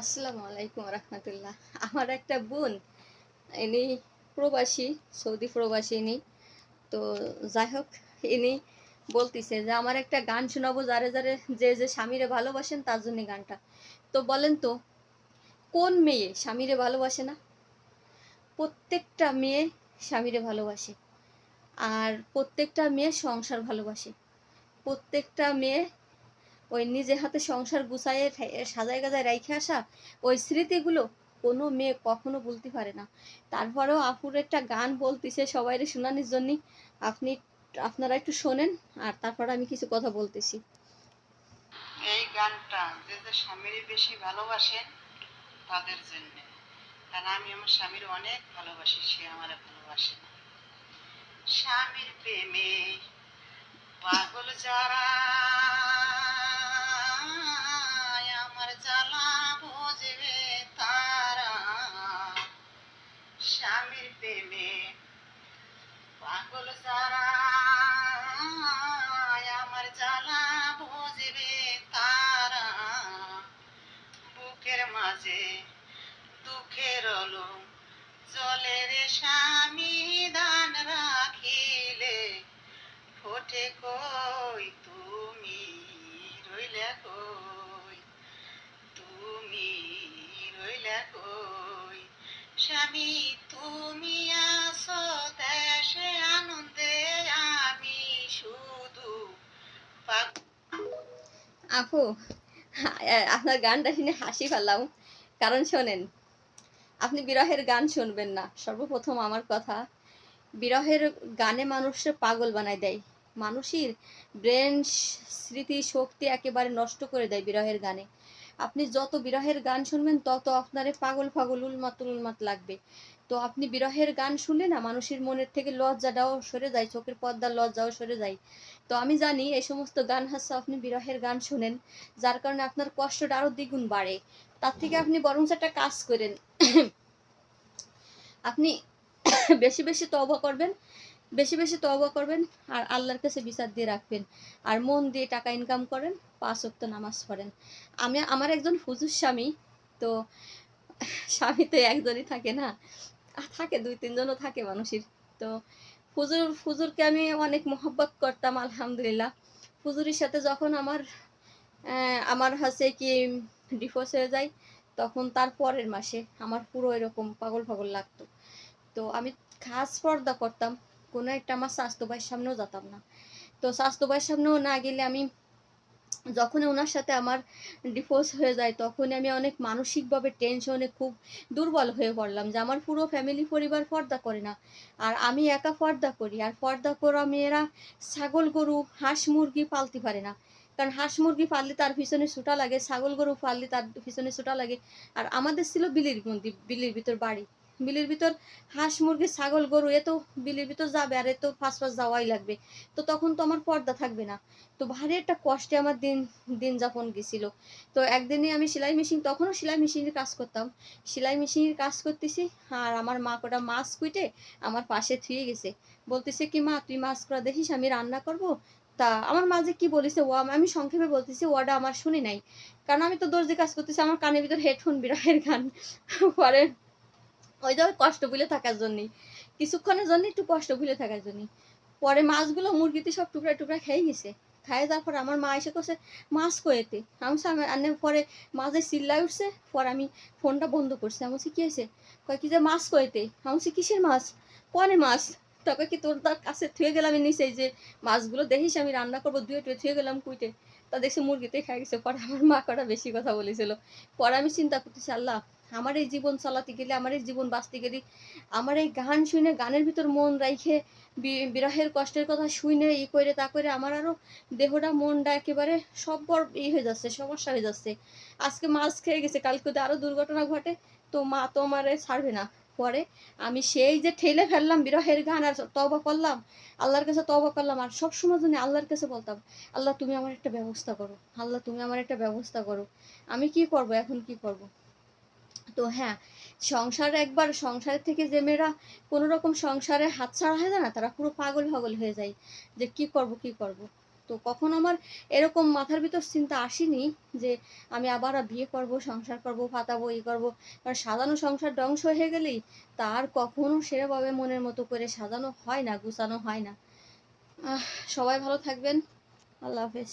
আসসালামু আলাইকুম রহমতুল্লাহ। আমার একটা বোন, ইনি প্রবাসী, সৌদি প্রবাসী ইনি। তো যাই হোক, ইনি বলতিছে যে, আমার একটা গান শোনাবো, যারে যারে যে যে স্বামীরে ভালোবাসেন, তার জন্য গানটা। তো বলেন তো, কোন মেয়ে স্বামীরে ভালোবাসে না? প্রত্যেকটা মেয়ে স্বামীরে ভালোবাসে, আর প্রত্যেকটা মেয়ে সংসার ভালোবাসে। প্রত্যেকটা মেয়ে ওই নিজে হাতে সংসার গুছাইয়ে সাজায় গাজায় রাইখে আসা ওই স্মৃতিগুলো কোনো মেয়ে কখনো বলতে পারে না। তারপরেও আপুর একটা গান বলতেছে সবাই শোনানোর জন্য। আপনি আপনারা একটু শোনেন আর তারপর আমি কিছু কথা বলতেছি। এই গানটা যে যে স্বামীর বেশি ভালোবাসেন তাদের জন্য। কারণ আমি আমার স্বামীর অনেক ভালোবাসি, সে আমার ভালোবাসে না। স্বামীর প্রেমে পাগল যারা আমার জ্বালা বুঝবে তারা। বুকের মাঝে দুঃখের আলো জলের স্বামী দান রাখিলে ফোটে কই আপু আপনার গানটা শুনে হাসি ফেললাম কারণ শোনেন, আপনি বিরহের গান শুনবেন না। সর্বপ্রথম আমার কথা, বিরহের গানে মানুষের পাগল বানায় দেয়। মানুষের ব্রেন স্মৃতি শক্তি একেবারে নষ্ট করে দেয় বিরহের গানে। আপনি যত বিরহের গান শুনবেন, তত আপনারে পাগল পাগল উন্মাত উন্মাত লাগবে। তো আপনি বিরহের গান শুনলে না মানুষের মনের থেকে লজ্জাটাও সরে যায়, চোখের পর্দার লজ্জাও সরে যায়। তো আমি জানি এই সমস্ত গান হাসা আপনি বিরহের গান শুনেন, যার কারণে আপনার কষ্টটা আরও দ্বিগুণ বাড়ে। তার থেকে আপনি বরং একটা কাজ করেন। আপনি বেশি বেশি তওবা করবেন, বেশি বেশি তওবা করবেন আর আল্লাহর কাছে বিচার দিয়ে রাখবেন। আর মন দিয়ে টাকা ইনকাম করেন, পাঁচ ওয়াক্ত নামাজ পড়েন। আমি, আমার একজন হুজুর স্বামী, তো স্বামী তো একজনই থাকে না। থাকে, দুই, তিনজনও থাকে মানুষের। তো হুজুর, হুজুরকে আমি অনেক মহব্বত করতাম, আলহামদুলিল্লাহ। হুজুরের সাথে যখন আমার আমার হচ্ছে কি ডিভোর্স হয়ে যায়, তখন তার পরের মাসে আমার পুরো এরকম পাগল পাগল লাগতো। তো আমি খাস পর্দা করতাম, কোনো একটা আমার স্বাস্থ্য সামনেও যেতাম না। তো স্বাস্থ্য সামনেও না গেলে আমি যখন ওনার সাথে আমার ডিভোর্স হয়ে যায় তখন আমি অনেক মানসিকভাবে টেনশনে খুব দুর্বল হয়ে পড়লাম যে আমার পুরো ফ্যামিলি পরিবার পর্দা করে না। আর আমি একা পর্দা করি, আর পর্দা করা মেয়েরা ছাগল গরু, হাঁস মুরগি পালতে পারে না। কারণ হাঁস মুরগি পাললে তার পিছনে ছুটা লাগে, ছাগল গরু পাললে তার পিছনে ছুটা লাগে। আর আমাদের ছিল বিলির মন্দির, বিলির ভিতর বাড়ি। বিলির ভিতর হাঁস, মুরগি, ছাগল, গরু, এ তো বিলির ভিতর যাবে আর এ তো ফাঁস ফাঁস যাওয়াই লাগবে। তো তখন তো আমার পর্দা থাকবে না। তো ভারী একটা কষ্টে আমার দিন দিন যাপন গেছিল। তো একদিনে আমি সেলাই মেশিন, তখনও সেলাই মেশিনের কাজ করতাম। সেলাই মেশিনের কাজ করতেছি আর আমার মা কটা মাছ কুইটে আমার পাশে থুয়ে গেছে। বলতেছে কি, মা, তুই মাছ করা দেখিস, আমি রান্না করব? তা আমার মা যে কি বলেছে, ও আমি সংক্ষেপে বলতেছি ওয়াটা আমার শুনি নাই। কারণ আমি তো দর্জি কাজ করতেছি, আমার কানের ভিতর হেডফোন বিরাহের গান। পরে ওই যে কষ্ট ভুলে থাকার জন্যই কিছুক্ষণের জন্য একটু কষ্ট ভুলে থাকার জন্য। পরে মাছগুলো মুরগিতে সব টুকরা টুকরা খেয়ে গেছে খাই যাওয়ার পর আমার মা এসে করছে মাছ কয়েতে আমি আনে পরে মাঝে চিল্লাই উঠছে, পরে আমি ফোনটা বন্ধ করছি। আমি বলছি, কি হয়েছে? কয়, কি যে মাছ কয়েতে আমি বলছি, কিসের মাছ? কনে মাছ? তবে কি তোর তার কাছে থুয়ে গেলাম নিচে যে মাছগুলো দেখিস, আমি রান্না করব, ধুয়ে টুয়ে থুয়ে গেলাম কুইটে। তা দেখছি মুরগিতে খাই গেছে। পরে আমার মা কটা বেশি কথা বলেছিল। পরে আমি চিন্তা করতেছি, আল্লাহ আমার এই জীবন চালাতে গেলে, আমার এই জীবন বাঁচতে গেলে, আমার এই গান শুনে গানের ভিতর মন রাইখে বিরহের কষ্টের কথা শুনে ই করে তা করে আমার আরও দেহটা, মনটা একেবারে সব ই হয়ে যাচ্ছে, সমস্যা হয়ে যাচ্ছে। আজকে মাছ খেয়ে গেছে, কালকে তো আরও দুর্ঘটনা ঘটে, তো মা তো আমার ছাড়বে না। পরে আমি সেই যে ঠেলে ফেললাম বিরহের গান আর তবা করলাম, আল্লাহর কাছে তবা করলাম আর সবসময় জন্য আল্লাহর কাছে বলতাম, আল্লাহ তুমি আমার একটা ব্যবস্থা করো, আল্লাহ তুমি আমার একটা ব্যবস্থা করো, আমি কি করব, এখন কি করব? তো হ্যাঁ সংসার একবার সংসার থেকে যে মেয়েরা কোনো রকম সংসারে হাত ছাড়া হয়ে যায় না, তারা পুরো পাগল পাগল হয়ে যায় যে কি করব কি করব। তো কখন আমার এরকম মাথার ভিতর চিন্তা আসেনি যে আমি আবার বিয়ে করব, সংসার করব ফাতাবো ই করব। কারণ সাজানো সংসার ধ্বংস হয়ে গেলেই তার কখনো সেভাবে মনের মতো করে সাজানো হয় না, গুছানো হয় না। সবাই ভালো থাকবেন। আল্লাহ হাফেজ।